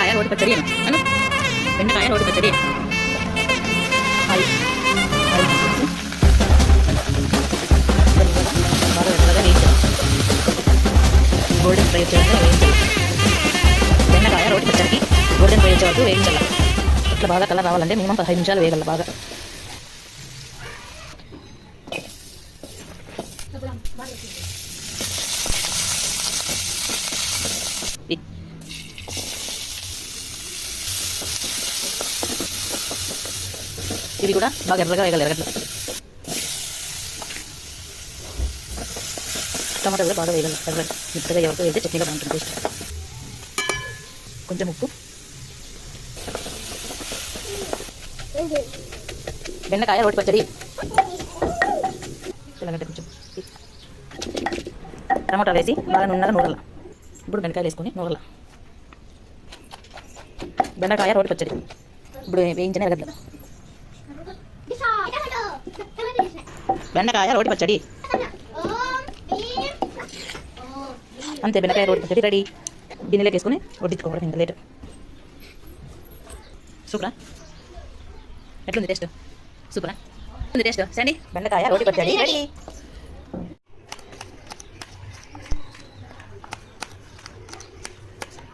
పచ్చడి అను బెండకాయ రోటి పచ్చడి ఆయిల్ ఆయిల్ వేసేసి బాగా ఎర్రగా వేయించాలి గోల్డెన్ ఫ్రై వచ్చేవరకు వేయించాలి బెండకాయ రోటి పచ్చడికి గోల్డెన్ ఫ్రై వచ్చే వరకు వేయించాలి ఇట్లా బాగా కలర్ రావాలంటే మినిమం పదహైదు నిమిషాలు వేయగల బాగా ఇ- ఇవి కూడా బాగా ఎర్రగా వేయగలరు ఎర్రగడ్డ టమాటా కూడా బాగా వేయగలరు ఎర్ర మెత్తగా ఎవరితో వేస్తే చట్నీగా బాగుంటుంది టేస్ట్. కొంచెం ఉప్పు. బెండకాయ రోటి పచ్చడి. ఇలాగంటే కొంచెం టమాటా వేసి బాగా నున్నగా నూరల ఇప్పుడు బెండకాయలు వేసుకొని నూరల బెండకాయ రోటి పచ్చడి. ఇప్పుడు వేయించిన ఎరగడ్డ బెండకాయ రోటి పచ్చడి. అంతే బెండకాయ రోటి పచ్చడి రెడీ. గిన్నెలోకి వేసుకుని వడ్డించుకోవడం ఇంకా లేట్. సూపరా? ఎట్లుంది టేస్ట్? సూపరా? ఉంది టేస్ట్? సండి బెండకాయ రోటి పచ్చడి. రెడీ.